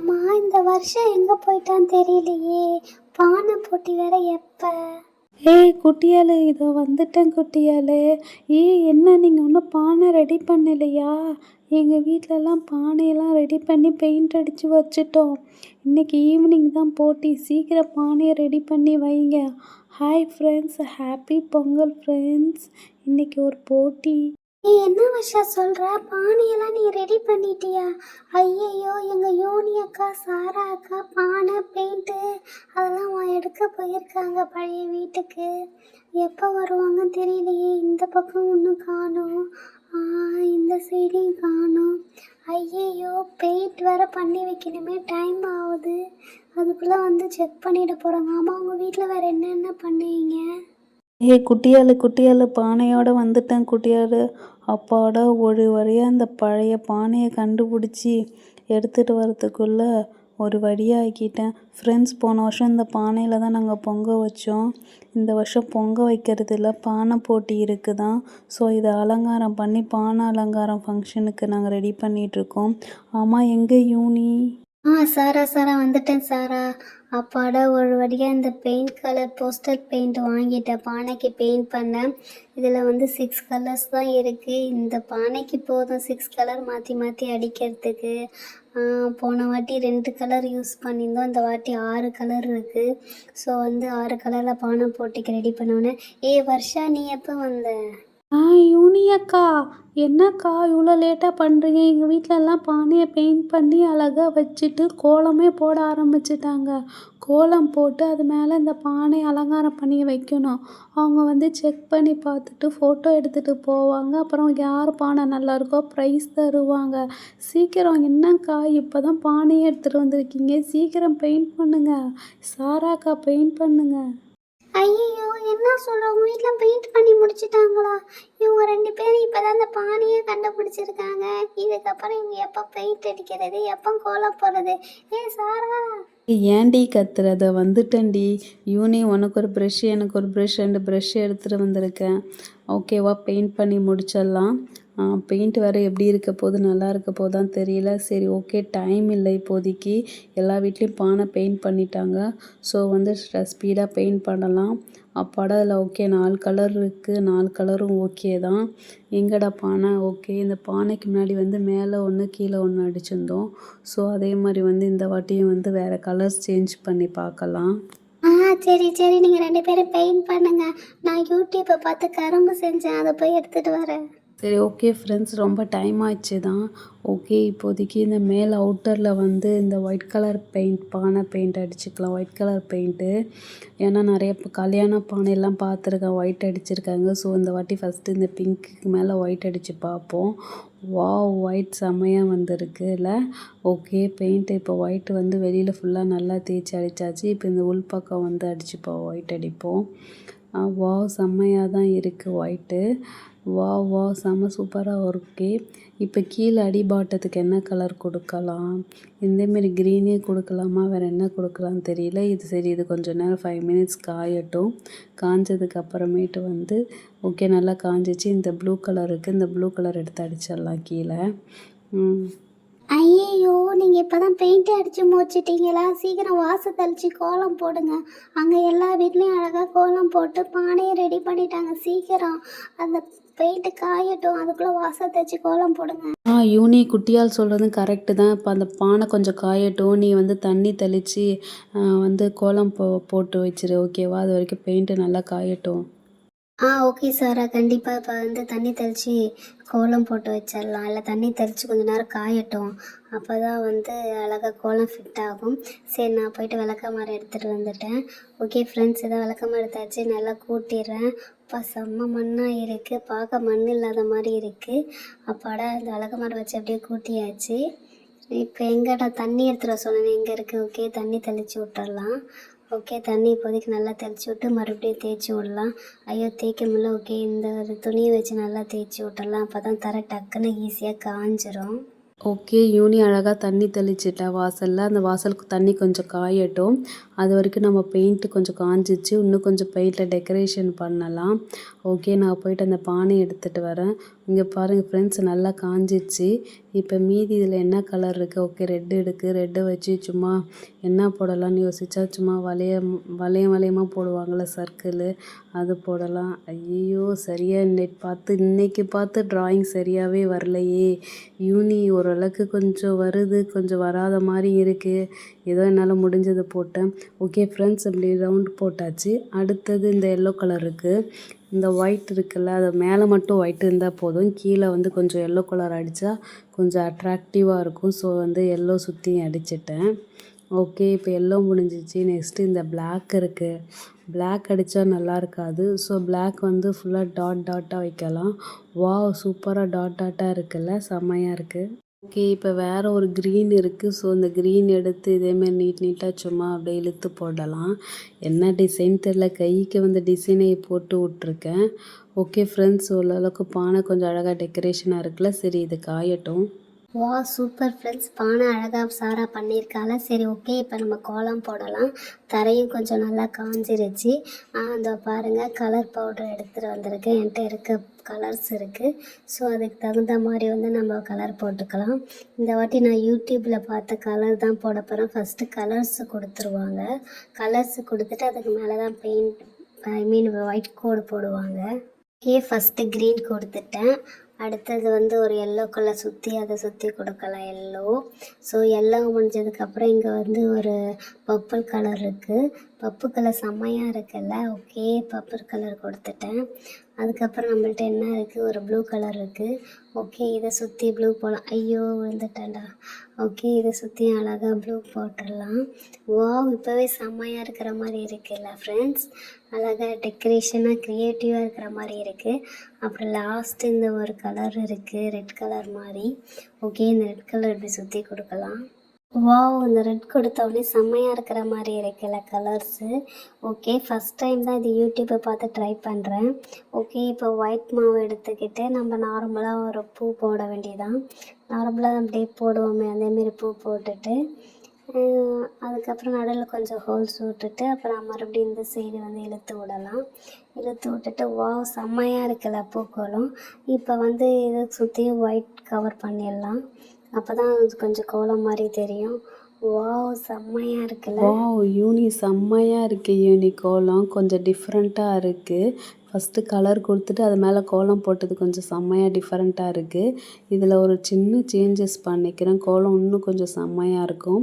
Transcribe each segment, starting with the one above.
ஆமாம் இந்த வருஷம் எங்கே போயிட்டான்னு தெரியலையே. பானை போட்டி வேற எப்போ? ஏய் குட்டியாலே இதோ வந்துட்டேன் குட்டியாலே. ஏய் என்ன நீங்கள் ஒன்றும் பானை ரெடி பண்ணலையா? எங்கள் வீட்டிலலாம் பானையெல்லாம் ரெடி பண்ணி பெயிண்ட் அடித்து வச்சுட்டோம். இன்றைக்கி ஈவினிங் தான் போட்டி. சீக்கிரம் பானையை ரெடி பண்ணி வைங்க. Hi friends happy Pongal friends இன்றைக்கி ஒரு போட்டி. நீ என்ன வருஷா சொல்கிற பானையெல்லாம் நீ ரெடி பண்ணிட்டியா? ஐயையோ எங்கள் யோனி அக்கா சாரா அக்கா பானை பெயிண்ட்டு அதெல்லாம் எடுக்க போயிருக்காங்க பழைய வீட்டுக்கு. எப்போ வருவாங்கன்னு தெரியலையே இந்த பக்கம் ஒன்றும் காணோம். இந்த சைடையும் காணும். ஐயையோ பெயிண்ட் வேற பண்ணி வைக்கணுமே டைம் ஆகுது. அதுக்குள்ளே வந்து செக் பண்ணிட போகிறாங்க ஆமாம் உங்கள் வீட்டில் வேறு என்னென்ன பண்ணுவீங்க? ஏய் குட்டியாளு குட்டியாளு பானையோட வந்துட்டேன் குட்டியாளு. அப்பாவோட ஒரு வழியாக அந்த பழைய பானையை கண்டுபிடிச்சி எடுத்துகிட்டு வரதுக்குள்ளே ஒரு வழியாக ஆக்கிட்டேன். ஃப்ரெண்ட்ஸ் போன வருஷம் இந்த பானையில் தான் நாங்கள் பொங்க வச்சோம். இந்த வருஷம் பொங்க வைக்கிறது இல்லை பானை போட்டி இருக்குதான். ஸோ இதை அலங்காரம் பண்ணி பானை அலங்காரம் ஃபங்க்ஷனுக்கு நாங்கள் ரெடி பண்ணிகிட்ருக்கோம் ஆமாம் எங்கே யூனி? ஆ சாரா சாரா வந்துட்டேன் சாரா. அப்பாடா ஒரு வழியாக இந்த பெயிண்ட் கலர் போஸ்டர் பெயிண்ட் வாங்கிட்டேன் பானைக்கு பெயிண்ட் பண்ணேன் இதில் வந்து சிக்ஸ் கலர்ஸ் தான் இருக்குது இந்த பானைக்கு போதும் சிக்ஸ் கலர் மாற்றி மாற்றி அடிக்கிறதுக்கு. போன வாட்டி ரெண்டு கலர் யூஸ் பண்ணியிருந்தோம். இந்த வாட்டி ஆறு கலர் இருக்குது ஸோ வந்து ஆறு கலரில் பானை போட்டுக்கு ரெடி பண்ணோன்னே ஏ வர்ஷா நீ எப்போ வந்த? ஆ யூனி அக்கா. என்னக்கா இவ்வளோ லேட்டாக பண்ணுறீங்க எங்கள் வீட்டிலலாம் பானையை பெயிண்ட் பண்ணி அழகாக வச்சுட்டு கோலமே போட ஆரம்பிச்சிட்டாங்க. கோலம் போட்டு அது மேலே இந்த பானை அலங்காரம் பண்ணி வைக்கணும். அவங்க வந்து செக் பண்ணி பார்த்துட்டு ஃபோட்டோ எடுத்துகிட்டு போவாங்க. அப்புறம் யார் பானை நல்லாயிருக்கோ ப்ரைஸ் தருவாங்க. சீக்கிரம் என்னக்கா இப்போ தான் பானையை எடுத்துகிட்டு வந்திருக்கீங்க? சீக்கிரம் பெயிண்ட் பண்ணுங்கள் சாராக்கா பெயிண்ட் பண்ணுங்கள் ஐயோ என்ன சொல்ல உங்கள் வீட்டில் பெயிண்ட் பண்ணி முடிச்சிட்டாங்களா? இவங்க ரெண்டு பேரும் இப்போ தான் இந்த பானையை கண்டுபிடிச்சிருக்காங்க. இதுக்கப்புறம் இவங்க எப்போ பெயிண்ட் அடிக்கிறது எப்போ கோலம் போடுறது ஏ சாரா. ஏன்டி கத்துறத? வந்துட்டேன்டி. யூனி உனக்கு ஒரு ப்ரெஷ் எனக்கு ஒரு ப்ரெஷ் ரெண்டு ப்ரெஷ் எடுத்துகிட்டு வந்திருக்கேன். ஓகேவா பெயிண்ட் பண்ணி முடிச்சிடலாம். பெயிண்ட் வேறு எப்படி இருக்க போது நல்லா இருக்க போதான் தெரியல. சரி ஓகே டைம் இல்லை இப்போதைக்கு. எல்லா வீட்லேயும் பானை பெயிண்ட் பண்ணிட்டாங்க. ஸோ வந்து ஸ்பீடாக பெயிண்ட் பண்ணலாம். அப்பாடா அதில் ஓகே நாலு கலர் இருக்குது நாலு கலரும் ஓகே தான். எங்கடா பானை? ஓகே இந்த பானைக்கு முன்னாடி வந்து மேலே ஒன்று கீழே ஒன்று அடிச்சிருந்தோம். ஸோ அதே மாதிரி வந்து இந்த வாட்டியும் வந்து வேறு கலர்ஸ் சேஞ்ச் பண்ணி பார்க்கலாம். ஆ சரி சரி. நீங்கள் ரெண்டு பேரும் பெயிண்ட் பண்ணுங்கள் நான் யூடியூப்பை பார்த்து கரும்பு செஞ்சேன். அதை போய் எடுத்துகிட்டு வரேன். சரி ஓகே ஃப்ரெண்ட்ஸ் ரொம்ப டைம் ஆச்சு தான். ஓகே இப்போதைக்கு இந்த மேல் அவுட்டரில் வந்து இந்த ஒயிட் கலர் பெயிண்ட் பானை பெயிண்ட் அடிச்சுக்கலாம் ஒயிட் கலர் பெயிண்ட்டு ஏன்னா நிறைய இப்போ கல்யாண பானையெல்லாம் பார்த்துருக்கேன் ஒயிட் அடிச்சிருக்காங்க. ஸோ இந்த வாட்டி ஃபஸ்ட்டு இந்த பிங்க்குக்கு மேலே ஒயிட் அடித்து பார்ப்போம். வாவ் ஒயிட் செம்மையாக வந்திருக்கு இல்லை? ஓகே பெயிண்ட் இப்போ ஒயிட் வந்து வெளியில் ஃபுல்லாக நல்லா தேய்ச்சி அடித்தாச்சு இப்போ இந்த உள் பக்கம் வந்து அடிச்சுப்போம் ஒயிட் அடிப்போம். வாவ் செம்மையாக தான் இருக்குது ஒயிட்டு வாவ் வாவ் செம சூப்பராக இருக்கே. இப்போ கீழே அடிபாட்டத்துக்கு என்ன கலர் கொடுக்கலாம்? இந்தமாரி க்ரீனே கொடுக்கலாமா? வேறு என்ன கொடுக்கலான்னு தெரியல. இது சரி இது கொஞ்சம் நேரம் ஃபைவ் மினிட்ஸ் காயட்டும். காஞ்சதுக்கு அப்புறமேட்டு வந்து ஓகே நல்லா காஞ்சிச்சு. இந்த ப்ளூ கலர் இருக்குது இந்த ப்ளூ கலர் எடுத்து அடிச்சிடலாம் கீழே. ம். ஐயோ நீங்கள் இப்போ தான் பெயிண்ட் அடித்து முடிச்சிட்டீங்களா சீக்கிரம் வாசல் தெளித்து கோலம் போடுங்க. அங்கே எல்லா வீட்லேயும் அழகாக கோலம் போட்டு பானையை ரெடி பண்ணிட்டாங்க. சீக்கிரம் அந்த பெயிண்ட்டு காயட்டும். அதுக்குள்ளே வாசல் தெளித்து கோலம் போடுங்க. ஆ யூனி குட்டியால் சொல்கிறதும் கரெக்டு தான். இப்போ அந்த பானை கொஞ்சம் காயட்டும். நீ வந்து தண்ணி தெளித்து வந்து கோலம் போ போட்டு வச்சிரு. ஓகேவா அது வரைக்கும் பெயிண்ட்டு நல்லா காயட்டும். ஆ ஓகே சாரா கண்டிப்பாக இப்போ வந்து தண்ணி தெளித்து கோலம் போட்டு வச்சிடலாம் இல்லை தண்ணி தெளித்து கொஞ்ச நேரம் காயட்டும். அப்போ தான் வந்து அழகாக கோலம் ஃபிட் ஆகும். சரி நான் போயிட்டு விளக்கமாறு எடுத்துகிட்டு வந்துட்டேன். ஓகே ஃப்ரெண்ட்ஸ் இதை விளக்கமாறு எடுத்தாச்சு. நல்லா கூட்டிடுறேன். அப்பா செம்ம மண்ணாக இருக்குது பார்க்க மண் இல்லாத மாதிரி இருக்குது அப்பாடா இந்த அழகு மரம் வச்சு அப்படியே கூட்டியாச்சு. இப்போ எங்கடா தண்ணி எடுத்துகிட்டு சொன்னேன் எங்கே இருக்குது ஓகே தண்ணி தெளித்து விட்டுறலாம். ஓகே தண்ணி இப்போதைக்கு நல்லா தெளித்து விட்டு மறுபடியும் தேய்ச்சி விடலாம். ஐயோ தேய்க்க முடியல. ஓகே இந்த ஒரு துணியை வச்சு நல்லா தேய்ச்சி விட்டுறலாம். அப்போ தான் தர டக்குன்னு ஈஸியாக காஞ்சிரும். ஓகே யூனி அழகாக தண்ணி தெளிச்சிட்டா வாசலில். அந்த வாசலுக்கு தண்ணி கொஞ்சம் காயட்டும். அது வரைக்கும் நம்ம பெயிண்ட்டு கொஞ்சம் காஞ்சிச்சு. இன்னும் கொஞ்சம் பெயிண்டில் டெக்கரேஷன் பண்ணலாம். ஓகே நான் போயிட்டு அந்த பானை எடுத்துகிட்டு வரேன். இங்கே பாருங்கள் ஃப்ரெண்ட்ஸ் நல்லா காஞ்சிச்சு. இப்போ மீதி இதில் என்ன கலர் இருக்குது ஓகே ரெட்டு இருக்குது ரெட்டை வச்சு சும்மா என்ன போடலாம்னு யோசிச்சா சும்மா வளையம் வளையம் வளையமாக போடுவாங்கள்ல சர்க்கிளு அது போடலாம். ஐயோ சரியாக இன்னைக்கு பார்த்து இன்றைக்கி பார்த்து ட்ராயிங் சரியாகவே வரலையே. யூனி ஓரளவுக்கு கொஞ்சம் வருது. கொஞ்சம் வராத மாதிரி இருக்குது ஏதோ என்னால் முடிஞ்சதை போட்டேன். ஓகே ஃப்ரெண்ட்ஸ் இப்படி ரவுண்ட் போட்டாச்சு. அடுத்தது இந்த எல்லோ கலர் இருக்குது இந்த ஒயிட் இருக்குல்ல அது மேலே மட்டும் ஒயிட் இருந்தால் போதும். கீழே வந்து கொஞ்சம் எல்லோ கலர் அடித்தா கொஞ்சம் அட்ராக்டிவாக இருக்கும். ஸோ வந்து எல்லோ சுற்றியும் அடிச்சிட்டேன். ஓகே இப்போ எல்லோ முடிஞ்சிச்சு. நெக்ஸ்ட்டு இந்த பிளாக் இருக்குது பிளாக் அடித்தா நல்லா இருக்காது. ஸோ பிளாக் வந்து ஃபுல்லாக டாட் டாட்டாக வைக்கலாம். வாவ் சூப்பராக டாட் டாட்டாக இருக்குல்ல. செம்மையாக இருக்குது ஓகே இப்போ வேறு ஒரு க்ரீன் இருக்குது ஸோ இந்த க்ரீன் எடுத்து இதேமாரி நீட் நீட்டாக சும்மா அப்படியே இழுத்து போடலாம். என்ன டிசைன் தெரில கைக்கு வந்து டிசைனை போட்டு விட்ருக்கேன் ஓகே ஃப்ரெண்ட்ஸ் ஓரளவுக்கு பானை கொஞ்சம் அழகாக டெக்கரேஷனாக இருக்குல்ல. சரி இது காயட்டும். வா சூப்பர் ஃப்ரெண்ட்ஸ் பானை அழகாக சாரா பண்ணியிருக்கால. சரி ஓகே இப்போ நம்ம கோலம் போடலாம். தரையும் கொஞ்சம் நல்லா காஞ்சிருச்சு. அந்த பாருங்கள் கலர் பவுடர் எடுத்துகிட்டு வந்திருக்கேன். என்கிட்ட இருக்க கலர்ஸ் இருக்குது ஸோ அதுக்கு தகுந்த மாதிரி வந்து நம்ம கலர் போட்டுக்கலாம். இந்த வாட்டி நான் யூடியூப்பில் பார்த்த கலர் தான் போட போகிறேன் ஃபஸ்ட்டு கலர்ஸ் கொடுத்துருவாங்க. கலர்ஸ் கொடுத்துட்டு அதுக்கு மேலே தான் பெயிண்ட் ஐ மீன் ஒயிட் கோடு போடுவாங்க. ஓகே ஃபஸ்ட்டு க்ரீன் கொடுத்துட்டேன். அடுத்தது வந்து ஒரு எல்லோ கலர் சுற்றி அதை சுற்றி கொடுக்கலாம் எல்லோ ஸோ எல்லோ முடிஞ்சதுக்கப்புறம் இங்கே வந்து ஒரு பர்பிள் கலர் இருக்குது பப்பு கலர் செம்மையாக இருக்குல்ல? ஓகே பர்பிள் கலர் கொடுத்துட்டேன். அதுக்கப்புறம் நம்மள்ட்ட என்ன இருக்குது ஒரு ப்ளூ கலர் இருக்குது ஓகே இதை சுற்றி ப்ளூ போடலாம். ஐயோ விழுந்துட்டேன்டா. ஓகே இதை சுற்றி அழகாக ப்ளூ போட்டுடலாம். ஓ இப்போவே செம்மையாக இருக்கிற மாதிரி இருக்குல்ல ஃப்ரெண்ட்ஸ் அழகாக டெக்கரேஷனாக க்ரியேட்டிவாக இருக்கிற மாதிரி இருக்குது அப்புறம் லாஸ்ட் இந்த ஒரு கலர் இருக்குது ரெட் கலர் மாதிரி. ஓகே இந்த ரெட் கலர் இப்படி சுற்றி கொடுக்கலாம். வாவ் இந்த ரெட் கொடுத்த உடனே செம்மையாக இருக்கிற மாதிரி இருக்குல்ல கலர்ஸு ஓகே ஃபஸ்ட் டைம் தான் இது யூடியூப்பை பார்த்து ட்ரை பண்ணுறேன் ஓகே இப்போ ஒயிட் மாவு எடுத்துக்கிட்டு நம்ம நார்மலாக ஒரு பூ போட வேண்டியதான் நார்மலாக அப்படியே போடுவோமே அதேமாரி பூ போட்டுட்டு அதுக்கப்புறம் நடுவில் கொஞ்சம் ஹோல்ஸ் விட்டுட்டு அப்புறம் மறுபடியும் இந்த சைடு வந்து இழுத்து விடலாம். இழுத்து விட்டுட்டு வாவ் செம்மையாக இருக்குல்ல பூக்களும். இப்போ வந்து இதை சுற்றியும் ஒயிட் கவர் பண்ணிடலாம். அப்போ தான் கொஞ்சம் கோலம் மாதிரி தெரியும். வாவ் செம்மையாக இருக்குல்ல? வாவ் யூனி செம்மையாக இருக்குது யூனி கோலம். கொஞ்சம் டிஃப்ரெண்ட்டாக இருக்குது ஃபஸ்ட்டு கலர் கொடுத்துட்டு அது மேலே கோலம் போட்டது கொஞ்சம் செம்மையாக டிஃப்ரெண்ட்டாக இருக்குது இதில் ஒரு சின்ன சேஞ்சஸ் பண்ணிக்கிறேன். கோலம் இன்னும் கொஞ்சம் செம்மையாக இருக்கும்.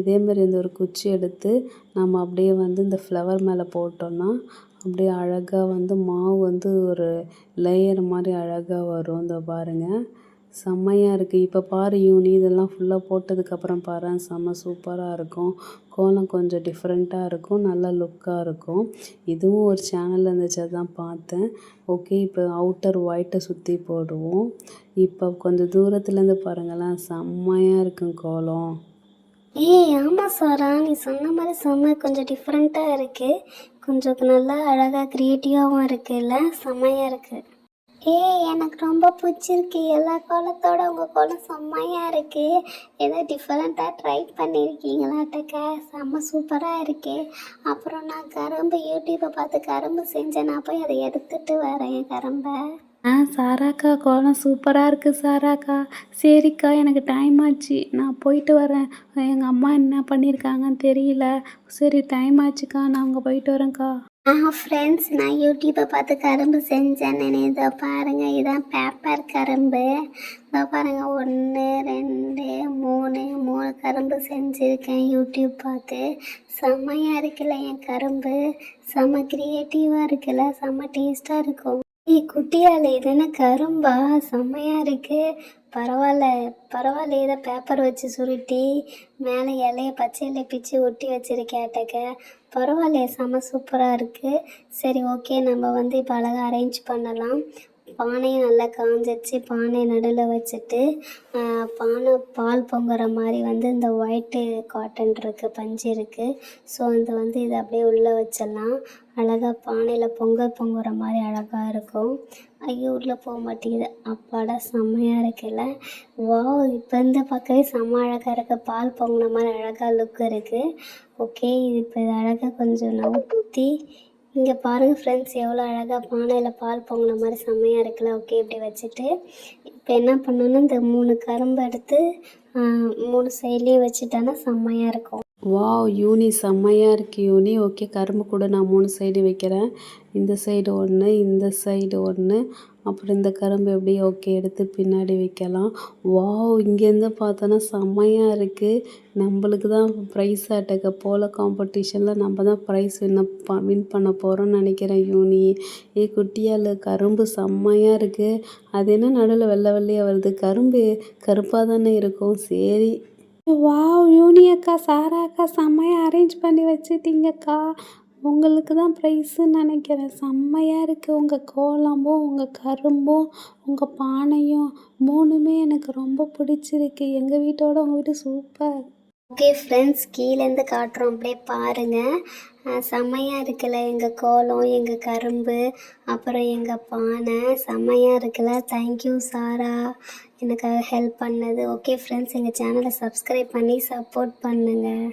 இதேமாரி இந்த ஒரு குச்சி எடுத்து நம்ம அப்படியே வந்து இந்த ஃப்ளவர் மேலே போட்டோம்னா அப்படியே அழகாக வந்து மாவு வந்து ஒரு லேயர் மாதிரி அழகாக வரும். இந்த பாருங்கள் செம்மையாக இருக்குது இப்போ பாரு யூனி இதெல்லாம் ஃபுல்லாக போட்டதுக்கப்புறம் பாரு செம்ம சூப்பராக இருக்கும். கோலம் கொஞ்சம் டிஃப்ரெண்ட்டாக இருக்கும். நல்ல லுக்காக இருக்கும். இதுவும் ஒரு சேனலில் இருந்துச்சு அதான் பார்த்தேன். ஓகே இப்போ அவுட்டர் ஒயிட்டை சுற்றி போடுவோம். இப்போ கொஞ்சம் தூரத்துலேருந்து பாருங்களேன் செம்மையாக இருக்கும் கோலம். ஏய் ஆமாம் சாரா நீ சொன்ன மாதிரி செம்ம கொஞ்சம் டிஃப்ரெண்ட்டாக இருக்குது கொஞ்சம் நல்லா அழகாக க்ரியேட்டிவாகவும் இருக்குல்ல செம்மையாக இருக்குது ஏய் எனக்கு ரொம்ப பிடிச்சிருக்கு. எல்லா கோலத்தோட உங்கள் கோலம் செம்மையாக இருக்குது ஏதோ டிஃப்ரெண்ட்டாக ட்ரை பண்ணியிருக்கீங்களாட்டக்க செம்ம சூப்பராக இருக்கு. அப்புறம் நான் கரும்பு யூடியூப்பை பார்த்து கரும்பு செஞ்சேன். நான் போய் அதை எடுத்துகிட்டு வரேன் கரும்பை. ஆ சாராக்கா கோலம் சூப்பராக இருக்குது சாராக்கா. சரிக்கா எனக்கு டைம் ஆச்சு. நான் போயிட்டு வரேன். எங்கள் அம்மா என்ன பண்ணியிருக்காங்கன்னு தெரியல. சரி டைம் ஆச்சுக்கா. நான் அங்கே போயிட்டு வரேன்க்கா. ஆ ஃப்ரெண்ட்ஸ் நான் யூடியூப்பை பார்த்து கரும்பு செஞ்சேன் இதை பாருங்கள் இதான் பேப்பர் கரும்பு. இதோ பாருங்கள் ஒன்று ரெண்டு மூணு மூணு கரும்பு செஞ்சுருக்கேன் யூடியூப் பார்த்து. செம்மையாக இருக்குல்ல என் கரும்பு. செம்ம க்ரியேட்டிவாக இருக்குல்ல செம்ம டேஸ்ட்டாக இருக்கும். ஏ குட்டியால் இதுன்னு கரும்பா? செம்மையாக இருக்குது பரவாயில்ல பரவாயில்ல இதை பேப்பர் வச்சு சுருட்டி மேலே இலைய பச்சை இலைய பிச்சு ஒட்டி வச்சுருக்கேன் அட்டக்க பரவாயில்லையே செம சூப்பராக இருக்குது சரி ஓகே நம்ம வந்து இப்போ அழகாக அரேஞ்ச் பண்ணலாம். பானையும் நல்லா காஞ்சிச்சு பானை நடுவில் வச்சுட்டு பானை பால் பொங்குற மாதிரி வந்து இந்த ஒயிட்டு காட்டன் இருக்குது பஞ்சு இருக்குது ஸோ அது வந்து இதை அப்படியே உள்ளே வச்சிடலாம். அழகாக பானையில் பொங்கல் பொங்குற மாதிரி அழகாக இருக்கும். ஐயோ உள்ளே போக மாட்டேங்குது. அப்பாடா செம்மையாக இருக்குல்ல. வாவ் இப்போ இருந்து பார்க்கவே செம்ம அழகாக இருக்குது பால் பொங்கின மாதிரி அழகாக லுக் இருக்குது ஓகே இது இப்போ இது அழகாக கொஞ்சம் நவுத்தி. இங்கே பாருங்கள் ஃப்ரெண்ட்ஸ் எவ்வளோ அழகாக பானையில் பால் பொங்கின மாதிரி செம்மையாக இருக்குல்ல. ஓகே இப்படி வச்சுட்டு இப்போ என்ன பண்ணணும்னா இந்த மூணு கரும்பு எடுத்து மூணு சைட்லேயும் வச்சுட்டோன்னா செம்மையாக இருக்கும். வாவ் யூனி செம்மையாக இருக்கு யூனி. ஓகே கரும்பு கூட நான் மூணு சைடு வைக்கிறேன். இந்த சைடு ஒன்று இந்த சைடு ஒன்று அப்புறம் இந்த கரும்பு எப்படி ஓகே எடுத்து பின்னாடி வைக்கலாம். வாவ் இங்கேருந்து பார்த்தோன்னா செம்மையாக இருக்குது நம்மளுக்கு தான் ப்ரைஸ் அட்டக்க போல காம்படிஷனில் நம்ம தான் ப்ரைஸ் வின் வின் பண்ண போகிறோம்னு நினைக்கிறேன் யூனி. ஏ குட்டியால் கரும்பு செம்மையாக இருக்குது அது என்ன நடுவில் வெள்ளை வெள்ளையாக வருது? கரும்பு கருப்பாக தானே இருக்கும். சரி. வாவ் யூனி அக்கா சாரா அக்கா செம்மையாக அரேஞ்ச் பண்ணி வச்சிட்டீங்கக்கா உங்களுக்கு தான் ப்ரைஸுன்னு நினைக்கிறேன். செம்மையாக இருக்குது உங்கள் கோலமும் உங்கள் கரும்பும் உங்கள் பானையும் மூணுமே எனக்கு ரொம்ப பிடிச்சிருக்கு. எங்கள் வீட்டோட உங்கள் வீடு சூப்பர் ஓகே ஃப்ரெண்ட்ஸ் கீழேருந்து காட்டுறோம். அப்படியே பாருங்கள் செம்மையாக இருக்குல்ல. எங்கள் கோலம் எங்கள் கரும்பு அப்புறம் எங்கள் பானை. செம்மையாக இருக்குல்ல. Thank you Sara. எனக்காக ஹெல்ப் பண்ணது. ஓகே ஃப்ரெண்ட்ஸ் எங்கள் சேனலை சப்ஸ்கிரைப் பண்ணி சப்போர்ட் பண்ணுங்கள்